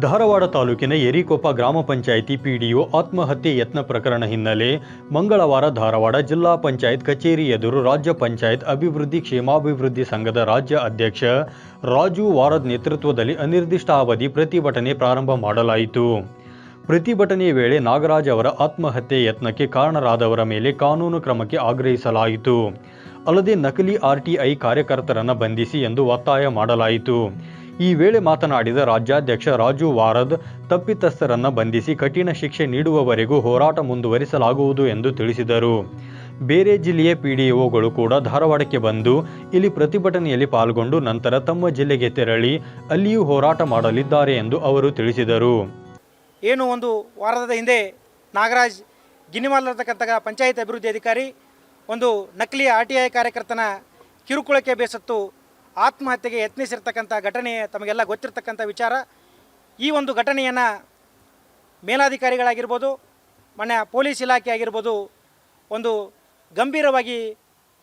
ಧಾರವಾಡ ತಾಲೂಕಿನ ಯರಿಕೊಪ್ಪ ಗ್ರಾಮ ಪಂಚಾಯಿತಿ ಪಿಡಿಒ ಆತ್ಮಹತ್ಯೆ ಯತ್ನ ಪ್ರಕರಣ ಹಿನ್ನೆಲೆ ಮಂಗಳವಾರ ಧಾರವಾಡ ಜಿಲ್ಲಾ ಪಂಚಾಯತ್ ಕಚೇರಿ ಎದುರು ರಾಜ್ಯ ಪಂಚಾಯತ್ ಅಭಿವೃದ್ಧಿ ಕ್ಷೇಮಾಭಿವೃದ್ಧಿ ಸಂಘದ ರಾಜ್ಯ ಅಧ್ಯಕ್ಷ ರಾಜು ವಾರದ್ ನೇತೃತ್ವದಲ್ಲಿ ಅನಿರ್ದಿಷ್ಟಾವಧಿ ಪ್ರತಿಭಟನೆ ಪ್ರಾರಂಭ ಮಾಡಲಾಯಿತು. ಪ್ರತಿಭಟನೆ ವೇಳೆ ನಾಗರಾಜ್ ಅವರ ಆತ್ಮಹತ್ಯೆ ಯತ್ನಕ್ಕೆ ಕಾರಣರಾದವರ ಮೇಲೆ ಕಾನೂನು ಕ್ರಮಕ್ಕೆ ಆಗ್ರಹಿಸಲಾಯಿತು. ಅಲ್ಲದೆ ನಕಲಿ ಆರ್ಟಿಐ ಕಾರ್ಯಕರ್ತರನ್ನು ಬಂಧಿಸಿ ಎಂದು ಒತ್ತಾಯ ಮಾಡಲಾಯಿತು. ಈ ವೇಳೆ ಮಾತನಾಡಿದ ರಾಜ್ಯಾಧ್ಯಕ್ಷ ರಾಜು ವಾರದ್, ತಪ್ಪಿತಸ್ಥರನ್ನು ಬಂಧಿಸಿ ಕಠಿಣ ಶಿಕ್ಷೆ ನೀಡುವವರೆಗೂ ಹೋರಾಟ ಮುಂದುವರಿಸಲಾಗುವುದು ಎಂದು ತಿಳಿಸಿದರು. ಬೇರೆ ಜಿಲ್ಲೆಯ ಪಿಡಿಒಗಳು ಕೂಡ ಧಾರವಾಡಕ್ಕೆ ಬಂದು ಇಲ್ಲಿ ಪ್ರತಿಭಟನೆಯಲ್ಲಿ ಪಾಲ್ಗೊಂಡು ನಂತರ ತಮ್ಮ ಜಿಲ್ಲೆಗೆ ತೆರಳಿ ಅಲ್ಲಿಯೂ ಹೋರಾಟ ಮಾಡಲಿದ್ದಾರೆ ಎಂದು ಅವರು ತಿಳಿಸಿದರು. ಏನು ಒಂದು ವಾರದ ಹಿಂದೆ ನಾಗರಾಜ್ ಗಿನ್ನಿಮಾಲ್ ಇರತಕ್ಕಂಥ ಪಂಚಾಯತ್ ಅಭಿವೃದ್ಧಿ ಅಧಿಕಾರಿ ಒಂದು ನಕಲಿ ಆರ್ ಟಿ ಐ ಕಾರ್ಯಕರ್ತನ ಕಿರುಕುಳಕ್ಕೆ ಬೇಸತ್ತು ಆತ್ಮಹತ್ಯೆಗೆ ಯತ್ನಿಸಿರ್ತಕ್ಕಂಥ ಘಟನೆ, ತಮಗೆಲ್ಲ ಗೊತ್ತಿರತಕ್ಕಂಥ ವಿಚಾರ. ಈ ಒಂದು ಘಟನೆಯನ್ನು ಮೇಲಾಧಿಕಾರಿಗಳಾಗಿರ್ಬೋದು ಮನೆ ಪೊಲೀಸ್ ಇಲಾಖೆ ಆಗಿರ್ಬೋದು, ಒಂದು ಗಂಭೀರವಾಗಿ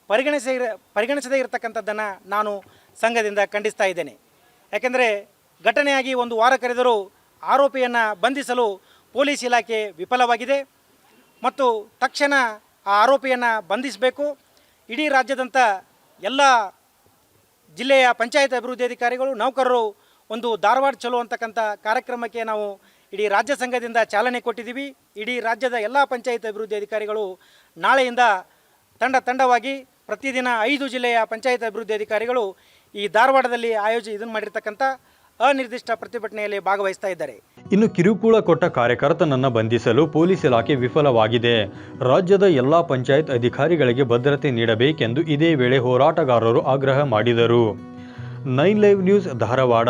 ಪರಿಗಣಿಸಿ, ಪರಿಗಣಿಸದೇ ಇರತಕ್ಕಂಥದ್ದನ್ನು ನಾನು ಸಂಘದಿಂದ ಖಂಡಿಸ್ತಾ ಇದ್ದೇನೆ. ಯಾಕೆಂದರೆ ಘಟನೆಯಾಗಿ ಒಂದು ವಾರ ಕರೆದರೂ ಆರೋಪಿಯನ್ನು ಬಂಧಿಸಲು ಪೊಲೀಸ್ ಇಲಾಖೆ ವಿಫಲವಾಗಿದೆ. ಮತ್ತು ತಕ್ಷಣ ಆ ಆರೋಪಿಯನ್ನು ಬಂಧಿಸಬೇಕು. ಇಡೀ ರಾಜ್ಯದಂಥ ಎಲ್ಲ ಜಿಲ್ಲೆಯ ಪಂಚಾಯತ್ ಅಭಿವೃದ್ಧಿ ಅಧಿಕಾರಿಗಳು, ನೌಕರರು ಒಂದು ಧಾರವಾಡ ಚಲೋ ಅಂತಕ್ಕಂಥ ಕಾರ್ಯಕ್ರಮಕ್ಕೆ ನಾವು ಇಡೀ ರಾಜ್ಯ ಸಂಘದಿಂದ ಚಾಲನೆ ಕೊಟ್ಟಿದ್ದೀವಿ. ಇಡೀ ರಾಜ್ಯದ ಎಲ್ಲ ಪಂಚಾಯತ್ ಅಭಿವೃದ್ಧಿ ಅಧಿಕಾರಿಗಳು ನಾಳೆಯಿಂದ ತಂಡ ತಂಡವಾಗಿ ಪ್ರತಿದಿನ ಐದು ಜಿಲ್ಲೆಯ ಪಂಚಾಯತ್ ಅಭಿವೃದ್ಧಿ ಅಧಿಕಾರಿಗಳು ಈ ಧಾರವಾಡದಲ್ಲಿ ಆಯೋಜಿ, ಇದನ್ನು ಮಾಡಿರ್ತಕ್ಕಂಥ ಅನಿರ್ದಿಷ್ಟ ಪ್ರತಿಭಟನೆಯಲ್ಲಿ ಭಾಗವಹಿಸ್ತಾ ಇದ್ದಾರೆ. ಇನ್ನು ಕಿರುಕುಳ ಕೊಟ್ಟ ಕಾರ್ಯಕರ್ತನನ್ನು ಬಂಧಿಸಲು ಪೊಲೀಸ್ ಇಲಾಖೆ ವಿಫಲವಾಗಿದೆ. ರಾಜ್ಯದ ಎಲ್ಲ ಪಂಚಾಯತ್ ಅಧಿಕಾರಿಗಳಿಗೆ ಭದ್ರತೆ ನೀಡಬೇಕೆಂದು ಇದೇ ವೇಳೆ ಹೋರಾಟಗಾರರು ಆಗ್ರಹ ಮಾಡಿದರು. Nine live news Dharwad.